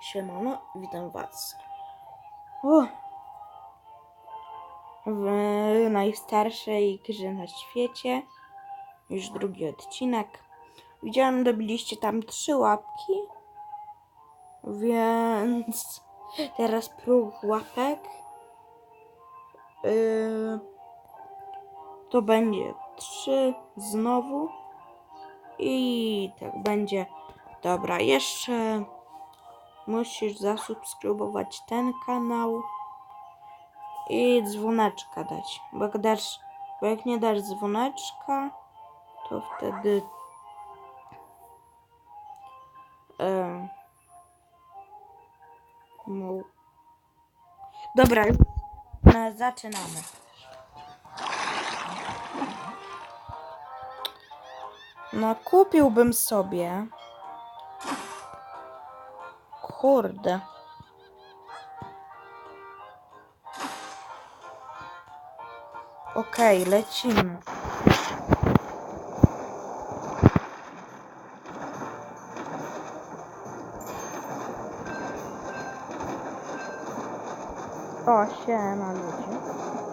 Siemano, witam was. W najstarszej grze na świecie. Już drugi odcinek. Widziałem, dobiliście tam trzy łapki. Więc teraz próg łapek. Yy, to będzie trzy znowu. I tak będzie. Dobra, jeszcze musisz zasubskrybować ten kanał i dzwoneczka dać. Bo jak, dasz, bo jak nie dasz dzwoneczka, to wtedy em, no. Dobra, zaczynamy. No, kupiłbym sobie. Kurde. Okej, lecimy. O, siema ludzie.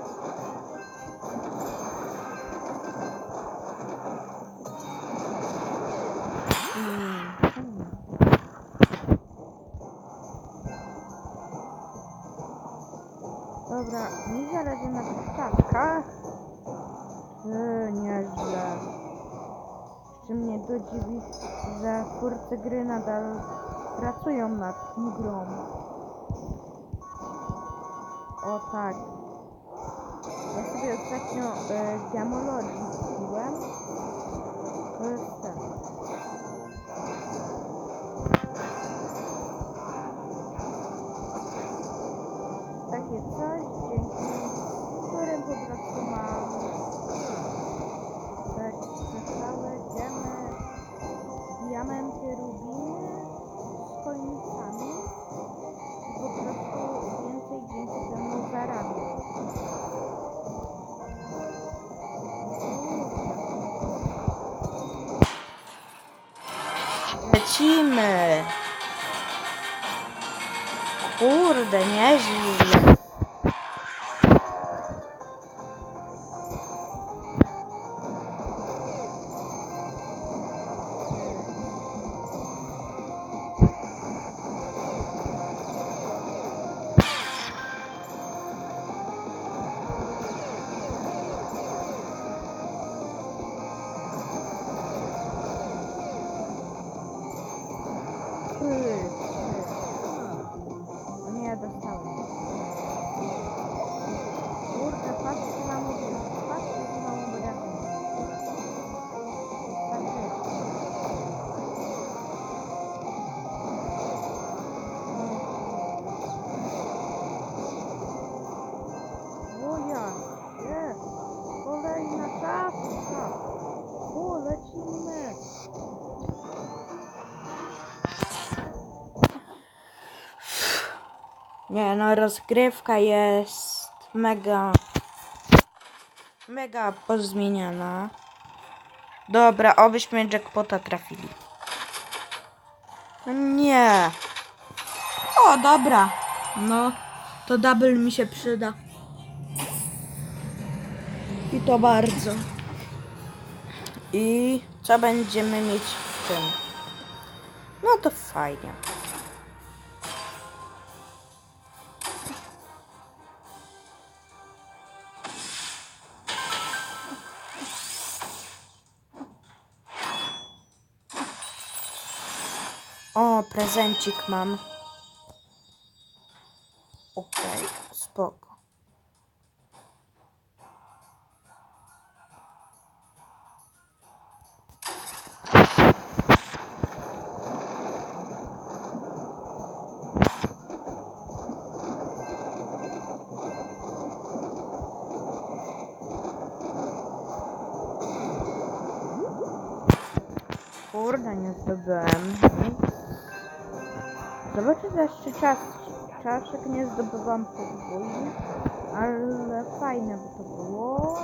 Dziwi, że twórcy gry nadal pracują nad tą grą. O tak. Ja sobie ostatnio e, gemologii Kurde, nieźle. Nie, no rozgrywka jest mega, mega pozmieniana. Dobra, obyśmy jackpota trafili. No nie. O, dobra. No, to double mi się przyda. I to bardzo. I co będziemy mieć w tym? No to fajnie. Prezencik mam. Okej, spoko. Kurde, nie zdobyłem. Zobaczę za jeszcze czas. Czaszek nie zdobywam podwójnie, ale fajne by to było.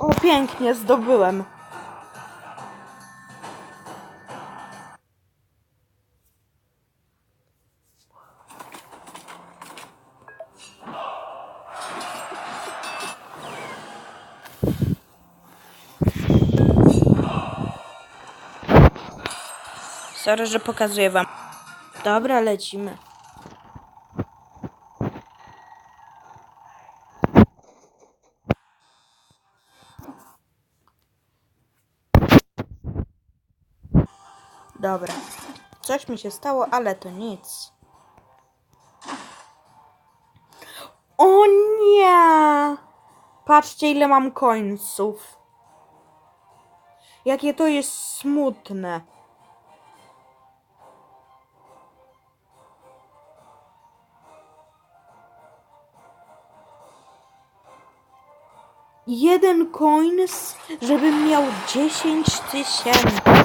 O, pięknie, zdobyłem. Sorry, że pokazuję wam. Dobra, lecimy. Dobra. Coś mi się stało, ale to nic. O nie! Patrzcie, ile mam końców. Jakie to jest smutne. Jeden coins, żebym miał 10 tysięcy.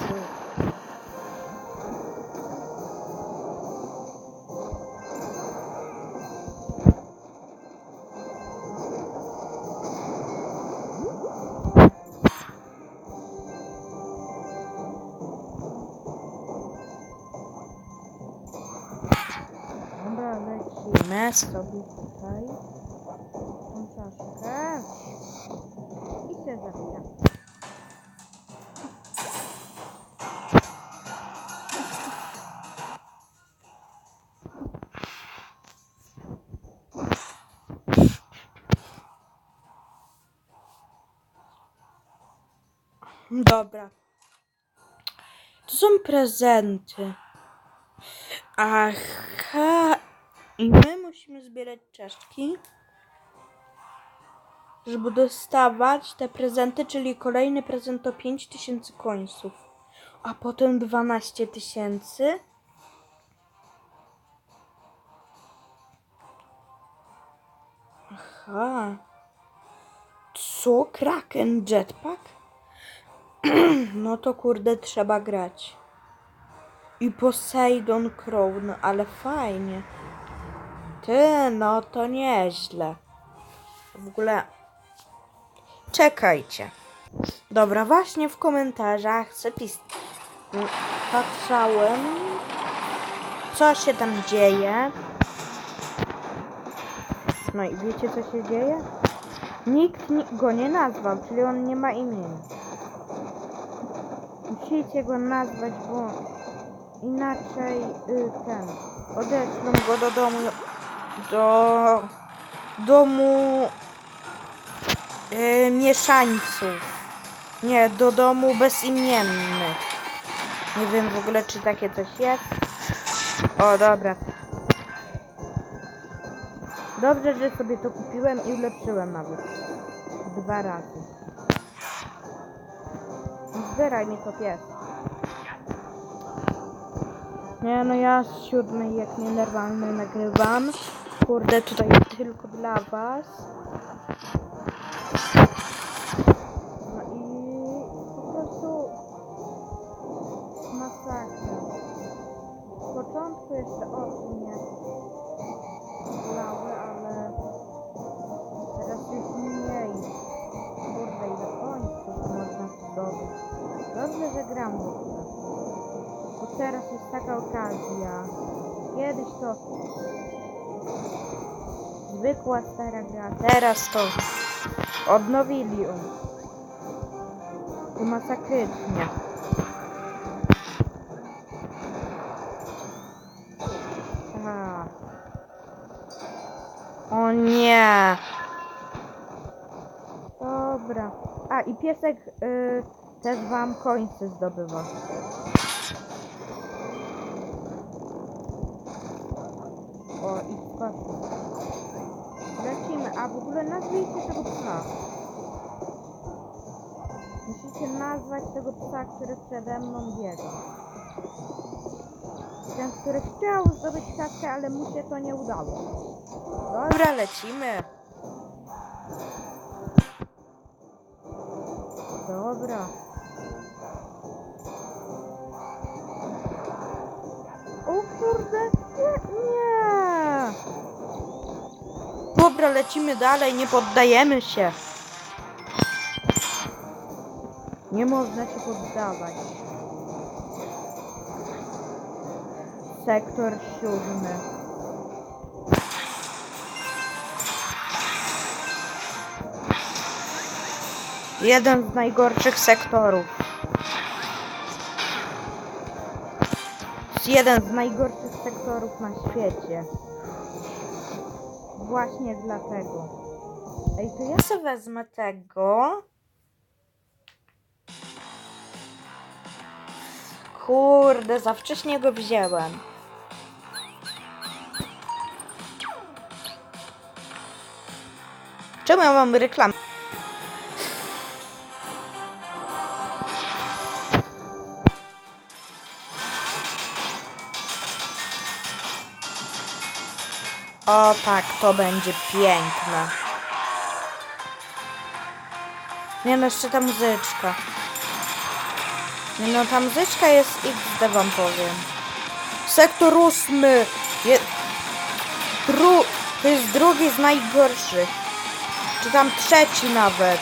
Lecimy sobie tutaj. Tą czaszkę. I się zabijam. Dobra. To są prezenty. Aha. I my musimy zbierać czaszki, żeby dostawać te prezenty, czyli kolejny prezent to 5000 końców, a potem 12 tysięcy. Aha. Co? Kraken Jetpack? no to kurde trzeba grać. I Poseidon Crown, ale fajnie. Ty, no to nieźle. W ogóle. Czekajcie. Dobra, właśnie w komentarzach zapis... Patrzałem, co się tam dzieje. No i wiecie, co się dzieje? Nikt ni- go nie nazwał, czyli on nie ma imienia. Musicie go nazwać, bo inaczej y, ten odeślą go do domu do domu y, mieszańców. Nie, do domu bezimiennych. Nie wiem w ogóle czy takie coś jest. O dobra. Dobrze, że sobie to kupiłem i ulepszyłem nawet. Dwa razy. Zbieraj mi to pies. Nie, no ja z siódmej jak nienormalny nagrywam. Kurde, tutaj tylko dla was. No i po prostu masakra. W początku jeszcze oczy mnie bolały, ale teraz już mniej. Kurde, ile końców można zdobyć. Dobrze, że gram w ogóle. Bo teraz jest taka okazja. Kiedyś to zwykła stara gra. Teraz to odnowili ją. To masakrycznie. O nie. Dobra. A i piesek y, też wam końce zdobywa. O, i skoczy. W ogóle nazwijcie tego psa. Musicie nazwać tego psa, który przede mną biega. Ten, który chciał zdobyć kaskę, ale mu się to nie udało. Dobra, lecimy. Dobra. Dobra, lecimy dalej, nie poddajemy się. Nie można się poddawać. Sektor siódmy. Jeden z najgorszych sektorów. Jeden z najgorszych sektorów na świecie. Właśnie dlatego. Ej, to ja sobie wezmę tego. Kurde, za wcześnie go wzięłem. Czemu ja mam reklamę? O tak, to będzie piękne. Nie no, jeszcze ta muzyczka. Nie no, ta muzyczka jest XD wam powiem. Sektor ósmy. Je... Dru... To jest drugi z najgorszych. Czy tam trzeci nawet.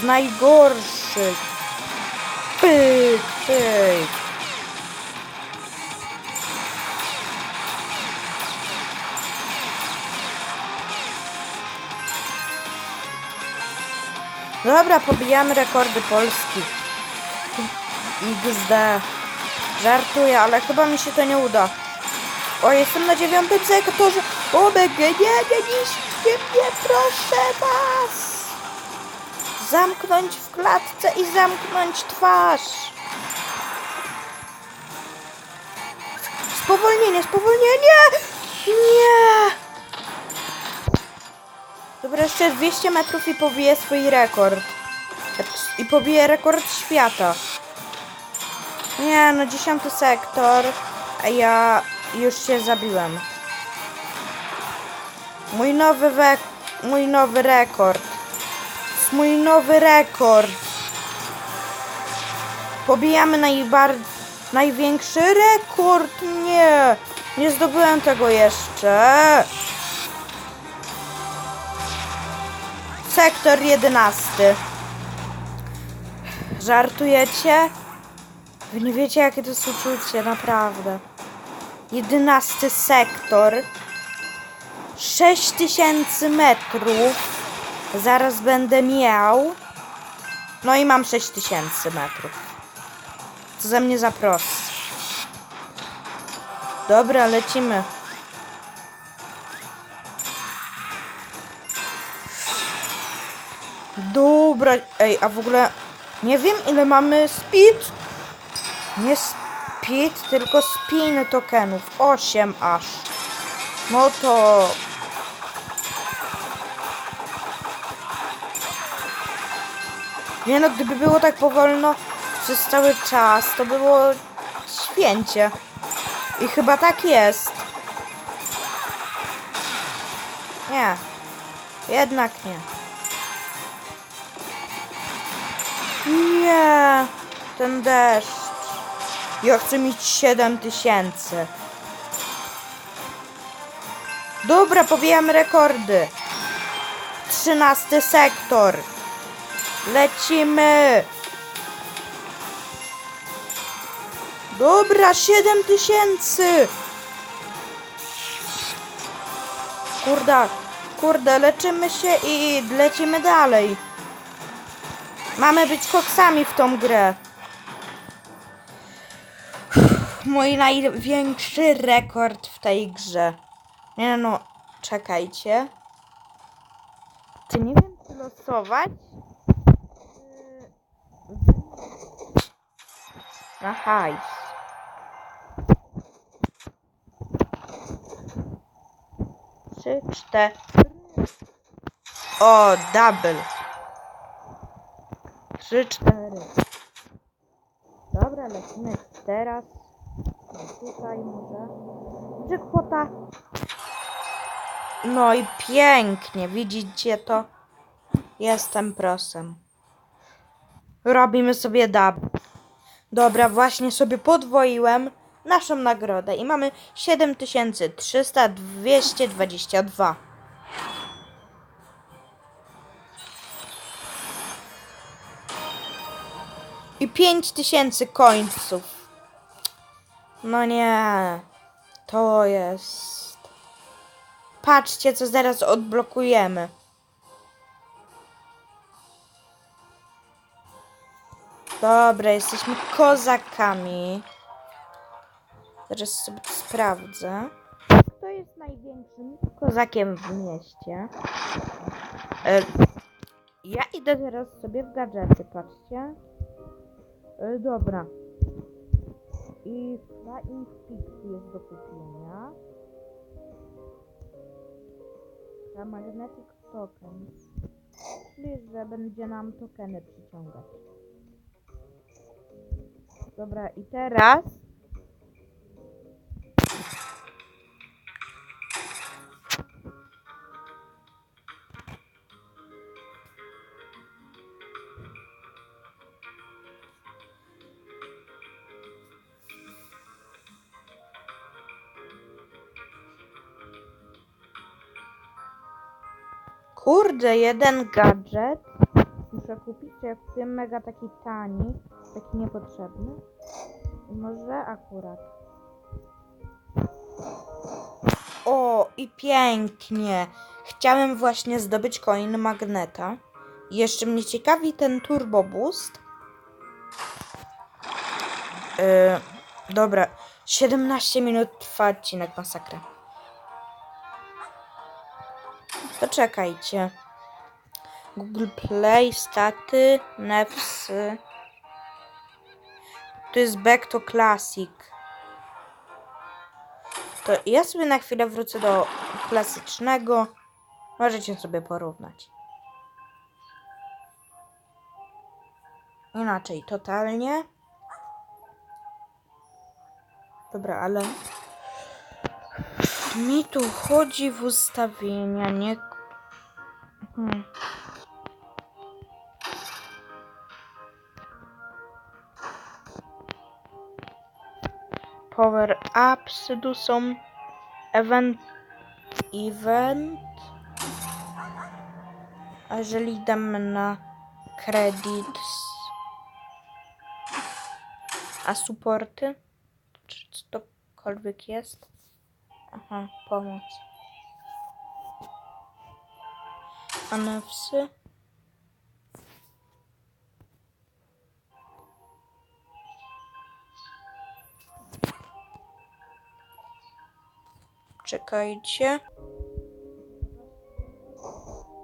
Z najgorszych. Pyk, pyk. Dobra, pobijamy rekordy Polski. XD. Żartuję, ale chyba mi się to nie uda. O, jestem na dziewiątym sektorze. O, BG, nie, nie niszczcie mnie, proszę was. Zamknąć w klatce i zamknąć twarz. Spowolnienie, spowolnienie! Nie! Dobra, jeszcze 200 metrów i pobiję swój rekord. I pobiję rekord świata. Nie, no dziesiąty sektor, a ja już się zabiłem. Mój nowy mój nowy rekord. Mój nowy rekord. Pobijamy najbar... największy rekord. Nie, nie zdobyłem tego jeszcze. Sektor jedenasty. Żartujecie? Wy nie wiecie, jakie to jest uczucie, naprawdę. Jedenasty sektor. 6000 metrów. Zaraz będę miał. No i mam 6000 metrów. Co ze mnie za prost. Dobra, lecimy. Ej, a w ogóle nie wiem ile mamy speed. Nie speed, tylko spin tokenów. 8 aż. No to... Nie no, gdyby było tak powolno przez cały czas, to było święcie. I chyba tak jest. Nie. Jednak nie. Nie, ten deszcz. Ja chcę mieć 7 tysięcy. Dobra, pobijamy rekordy. 13 sektor. Lecimy. Dobra, 7 tysięcy. Kurde, kurde, leczymy się i lecimy dalej. Mamy być koksami w tą grę. Mój największy rekord w tej grze. Nie no, czekajcie. Czy nie wiem, czy losować? Na hajs. Trzy, cztery. O, double. Trzy, cztery. Dobra, lecimy teraz. Tutaj może. Jackpota. No i pięknie, widzicie to? Jestem prosem. Robimy sobie dab. Dobra, właśnie sobie podwoiłem naszą nagrodę i mamy 7300 222. I 5000 końców. No nie. To jest. Patrzcie, co zaraz odblokujemy. Dobra, jesteśmy kozakami. Zaraz sobie to sprawdzę. Kto jest największym kozakiem w mieście? E, ja idę teraz sobie w gadżety, patrzcie. E, dobra. I Flying Pixie jest do kupienia. A Magnetic Tokens. Czyli, że będzie nam tokeny przyciągać. Dobra, i teraz... Kurde, jeden gadżet. Muszę kupić, jak wiem, mega taki tani, taki niepotrzebny. I Może akurat. O, i pięknie. Chciałem właśnie zdobyć coin magneta. Jeszcze mnie ciekawi ten turbo boost. Yy, dobra, 17 minut trwa odcinek masakra. To czekajcie. Google Play, staty, Nefsy. To jest Back to Classic. To ja sobie na chwilę wrócę do klasycznego. Możecie sobie porównać. Inaczej, totalnie. Dobra, ale mi tu chodzi w ustawienia, nie. Hmm. Power ups tu są event event. A jeżeli damy na credit a supporty czy cokolwiek jest? Aha pomoc a newsy Czekajcie.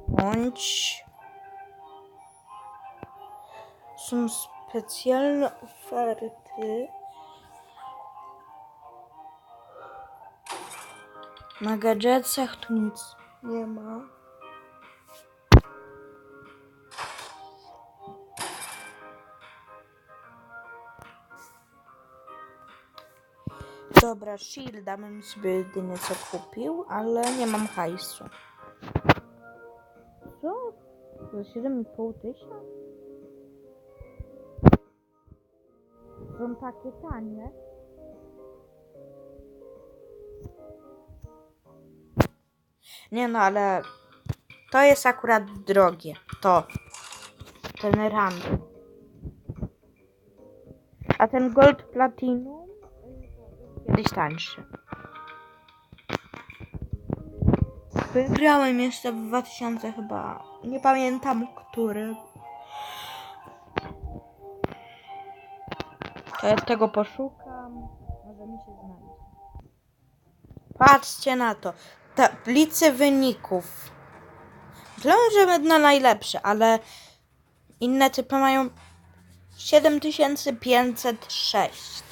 Bądź. Są specjalne oferty. Na gadżetach tu nic nie ma. Dobra, shielda bym sobie jedynie co kupił, ale nie mam hajsu. Co? Za 7,5 tysiąca? Są takie tanie. Nie no, ale to jest akurat drogie. To. Ten random. A ten gold platinum kiedyś tańszy. Wygrałem jeszcze w 2000 chyba. Nie pamiętam który. To ja tego poszukam. Może mi się znajdzie. Patrzcie na to. Tablicy wyników. Myślałem, że będę najlepszy, ale inne typy mają 7506.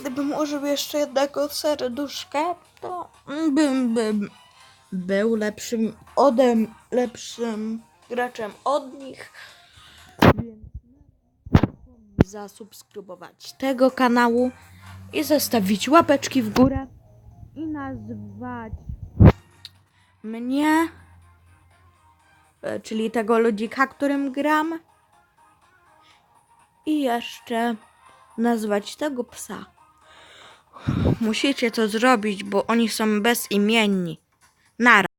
Gdybym użył jeszcze jednego serduszka, to bym, bym był lepszym odem, lepszym graczem od nich. Zasubskrybować tego kanału i zostawić łapeczki w górę i nazwać mnie, e, czyli tego ludzika, którym gram i jeszcze nazwać tego psa. Musicie to zrobić, bo oni są bezimienni. Nara.